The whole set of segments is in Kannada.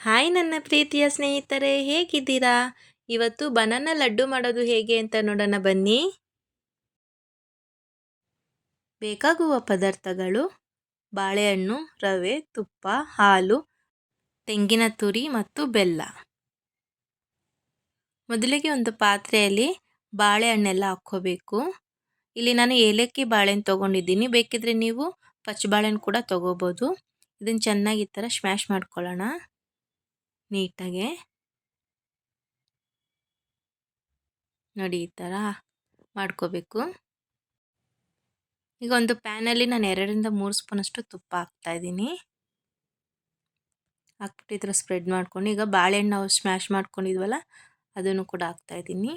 ಹಾಯ್ ನನ್ನ ಪ್ರೀತಿಯ ಸ್ನೇಹಿತರೆ, ಹೇಗಿದ್ದೀರಾ? ಇವತ್ತು ಬನಾನ ಲಡ್ಡು ಮಾಡೋದು ಹೇಗೆ ಅಂತ ನೋಡೋಣ ಬನ್ನಿ. ಬೇಕಾಗುವ ಪದಾರ್ಥಗಳು ಬಾಳೆಹಣ್ಣು, ರವೆ, ತುಪ್ಪ, ಹಾಲು, ತೆಂಗಿನ ತುರಿ ಮತ್ತು ಬೆಲ್ಲ. ಮೊದಲಿಗೆ ಒಂದು ಪಾತ್ರೆಯಲ್ಲಿ ಬಾಳೆಹಣ್ಣೆಲ್ಲ ಹಾಕ್ಕೋಬೇಕು. ಇಲ್ಲಿ ನಾನು ಏಲಕ್ಕಿ ಬಾಳೆಹಣ್ಣು ತೊಗೊಂಡಿದ್ದೀನಿ. ಬೇಕಿದ್ರೆ ನೀವು ಪಚ್ಚ ಬಾಳೆಹಣ್ಣು ಕೂಡ ತೊಗೋಬೋದು. ಇದನ್ನು ಚೆನ್ನಾಗಿ ಈ ಥರ ಸ್ಮ್ಯಾಶ್ ಮಾಡ್ಕೊಳ್ಳೋಣ. ನೀಟಾಗೆ ನೋಡಿ ಈ ಥರ ಮಾಡ್ಕೋಬೇಕು. ಈಗ ಒಂದು ಪ್ಯಾನಲ್ಲಿ ನಾನು ಎರಡರಿಂದ ಮೂರು ಸ್ಪೂನಷ್ಟು ತುಪ್ಪ ಹಾಕ್ತಾಯಿದ್ದೀನಿ ಹಾಕ್ಬಿಟ್ಟು ಈ ಥರ ಸ್ಪ್ರೆಡ್ ಮಾಡ್ಕೊಂಡು ಈಗ ಬಾಳೆಹಣ್ಣು ನಾವು ಸ್ಮ್ಯಾಶ್ ಮಾಡ್ಕೊಂಡಿದ್ವಲ್ಲ ಅದನ್ನು ಕೂಡ ಹಾಕ್ತಾಯಿದ್ದೀನಿ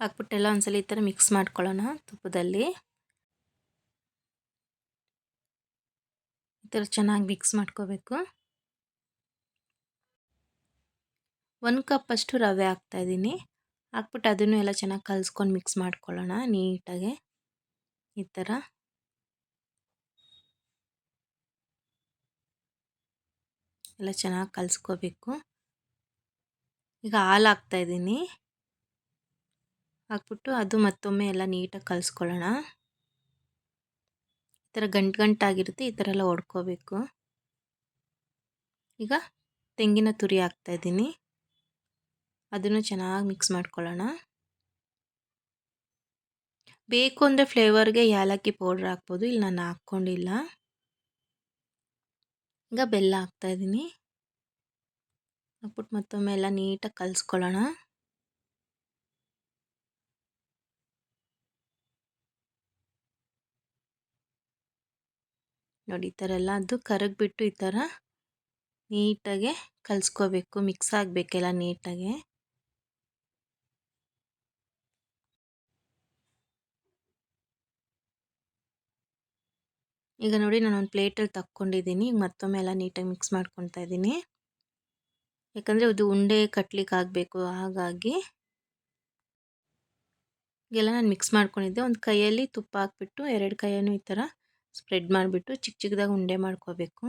ಹಾಕ್ಬಿಟ್ಟೆಲ್ಲ ಒಂದ್ಸಲ ಈ ಥರ ಮಿಕ್ಸ್ ಮಾಡ್ಕೊಳ್ಳೋಣ ತುಪ್ಪದಲ್ಲಿ. ಈ ಥರ ಚೆನ್ನಾಗಿ ಮಿಕ್ಸ್ ಮಾಡ್ಕೋಬೇಕು. ಒಂದು ಕಪ್ಪಷ್ಟು ರವೆ ಹಾಕ್ತಾಯಿದ್ದೀನಿ ಹಾಕ್ಬಿಟ್ಟು ಅದನ್ನು ಎಲ್ಲ ಚೆನ್ನಾಗಿ ಕಲಿಸ್ಕೊಂಡು ಮಿಕ್ಸ್ ಮಾಡ್ಕೊಳ್ಳೋಣ ನೀಟಾಗೆ. ಈ ಥರ ಎಲ್ಲ ಚೆನ್ನಾಗಿ ಕಲಿಸ್ಕೋಬೇಕು. ಈಗ ಹಾಲು ಹಾಕ್ತಾಯಿದ್ದೀನಿ ಹಾಕ್ಬಿಟ್ಟು ಅದು ಮತ್ತೊಮ್ಮೆ ಎಲ್ಲ ನೀಟಾಗಿ ಕಲಿಸ್ಕೊಳ್ಳೋಣ. ಈ ಥರ ಗಂಟು ಗಂಟಾಗಿರುತ್ತೆ, ಈ ಥರ ಎಲ್ಲ ಹೊಡ್ಕೋಬೇಕು ಈಗ ತೆಂಗಿನ ತುರಿ ಹಾಕ್ತಾಯಿದ್ದೀನಿ ಅದನ್ನು ಚೆನ್ನಾಗಿ ಮಿಕ್ಸ್ ಮಾಡ್ಕೊಳ್ಳೋಣ. ಬೇಕು ಅಂದರೆ ಫ್ಲೇವರ್ಗೆ ಏಲಕ್ಕಿ ಪೌಡ್ರ್ ಹಾಕ್ಬೋದು, ಇಲ್ಲಿ ನಾನು ಹಾಕ್ಕೊಂಡಿಲ್ಲ. ಈಗ ಬೆಲ್ಲ ಹಾಕ್ತಾಯಿದ್ದೀನಿ ಹಾಕ್ಬಿಟ್ಟು ಮತ್ತೊಮ್ಮೆ ಎಲ್ಲ ನೀಟಾಗಿ ಕಲಿಸ್ಕೊಳ್ಳೋಣ. ನೋಡಿ, ಈ ಥರ ಎಲ್ಲ ಅದು ಕರಗಿಬಿಟ್ಟು ಈ ಥರ ನೀಟಾಗೆ ಕಲಿಸ್ಕೋಬೇಕು ಮಿಕ್ಸ್ ಆಗಬೇಕೆಲ್ಲ ನೀಟಾಗೆ. ಈಗ ನೋಡಿ ನಾನು ಒಂದು ಪ್ಲೇಟಲ್ಲಿ ತಕ್ಕೊಂಡಿದ್ದೀನಿ. ಈಗ ಮತ್ತೊಮ್ಮೆ ಎಲ್ಲ ನೀಟಾಗಿ ಮಿಕ್ಸ್ ಮಾಡ್ಕೊತಾ ಇದ್ದೀನಿ. ಯಾಕಂದರೆ ಅದು ಉಂಡೆ ಕಟ್ಲಿಕ್ಕೆ ಆಗಬೇಕು ಹಾಗಾಗಿ. ಎಲ್ಲ ನಾನು ಮಿಕ್ಸ್ ಮಾಡ್ಕೊಂಡಿದ್ದೆ. ಒಂದು ಕೈಯಲ್ಲಿ ತುಪ್ಪ ಹಾಕ್ಬಿಟ್ಟು, ಎರಡು ಕೈಯನ್ನು ಈ ಥರ ಸ್ಪ್ರೆಡ್ ಮಾಡಿಬಿಟ್ಟು ಚಿಕ್ಕ ಚಿಕ್ಕದಾಗಿ ಉಂಡೆ ಮಾಡ್ಕೋಬೇಕು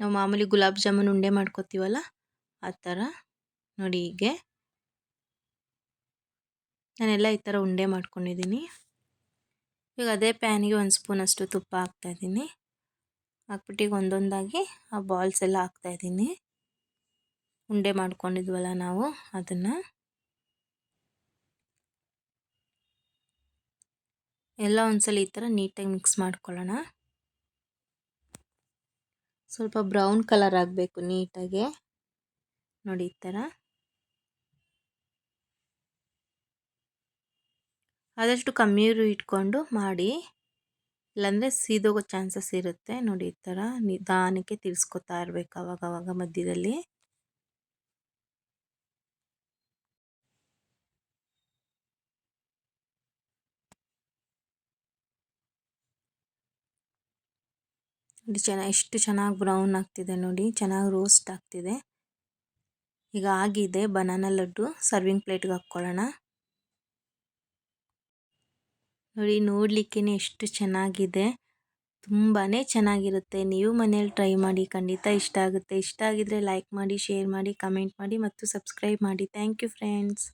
ನಾವು ಮಾಮೂಲಿ ಗುಲಾಬ್ ಜಾಮೂನ್ ಉಂಡೆ ಮಾಡ್ಕೋತೀವಲ್ಲ, ಆ ಥರ ನೋಡಿ ಹೀಗೆ. ನಾನೆಲ್ಲ ಈ ಥರ ಉಂಡೆ ಮಾಡ್ಕೊಂಡಿದ್ದೀನಿ. ಈಗ ಅದೇ ಪ್ಯಾನಿಗೆ ಒಂದು ಸ್ಪೂನಷ್ಟು ತುಪ್ಪ ಹಾಕ್ತಾಯಿದ್ದೀನಿ ಹಾಕ್ಬಿಟ್ಟು ಈಗ ಒಂದೊಂದಾಗಿ ಆ ಬಾಲ್ಸ್ ಎಲ್ಲ ಹಾಕ್ತಾಯಿದ್ದೀನಿ ಉಂಡೆ ಮಾಡ್ಕೊಂಡಿದ್ವಲ್ಲ ನಾವು ಅದನ್ನು. ಎಲ್ಲ ಒಂದ್ಸಲ ಈ ಥರ ನೀಟಾಗಿ ಮಿಕ್ಸ್ ಮಾಡ್ಕೊಳ್ಳೋಣ. ಸ್ವಲ್ಪ ಬ್ರೌನ್ ಕಲರ್ ಆಗಬೇಕು ನೀಟಾಗೆ. ನೋಡಿ ಈ ಥರ. ಆದಷ್ಟು ಕಮ್ಮಿ ಇಟ್ಕೊಂಡು ಮಾಡಿ. ಇಲ್ಲಾಂದರೆ ಸೀದೋಗೋ ಚಾನ್ಸಸ್ ಇರುತ್ತೆ. ನೋಡಿ, ಈ ಥರ ನಿಧಾನಕ್ಕೆ ತಿರ್ಸ್ಕೊತಾ ಇರಬೇಕು ಅವಾಗವಾಗ ಅವಾಗ ಮಧ್ಯದಲ್ಲಿ. ನೋಡಿ ಚೆನ್ನಾಗಿ ಎಷ್ಟು ಚೆನ್ನಾಗಿ ಬ್ರೌನ್ ಆಗ್ತಿದೆ ನೋಡಿ. ಚೆನ್ನಾಗಿ ರೋಸ್ಟ್ ಆಗ್ತಿದೆ. ಈಗ ಆಗಿದೆ. ಬನಾನಾ ಲಡ್ಡು ಸರ್ವಿಂಗ್ ಪ್ಲೇಟ್ಗೆ ಹಾಕ್ಕೊಳ್ಳೋಣ. ನೋಡಿ ನೋಡಲಿಕ್ಕೇ ಎಷ್ಟು ಚೆನ್ನಾಗಿದೆ. ತುಂಬಾ ಚೆನ್ನಾಗಿರುತ್ತೆ. ನೀವು ಮನೇಲಿ ಟ್ರೈ ಮಾಡಿ, ಖಂಡಿತ ಇಷ್ಟ ಆಗುತ್ತೆ. ಇಷ್ಟ ಆಗಿದ್ರೆ ಲೈಕ್ ಮಾಡಿ, ಶೇರ್ ಮಾಡಿ, ಕಮೆಂಟ್ ಮಾಡಿ ಮತ್ತು ಸಬ್ಸ್ಕ್ರೈಬ್ ಮಾಡಿ. Thank you friends.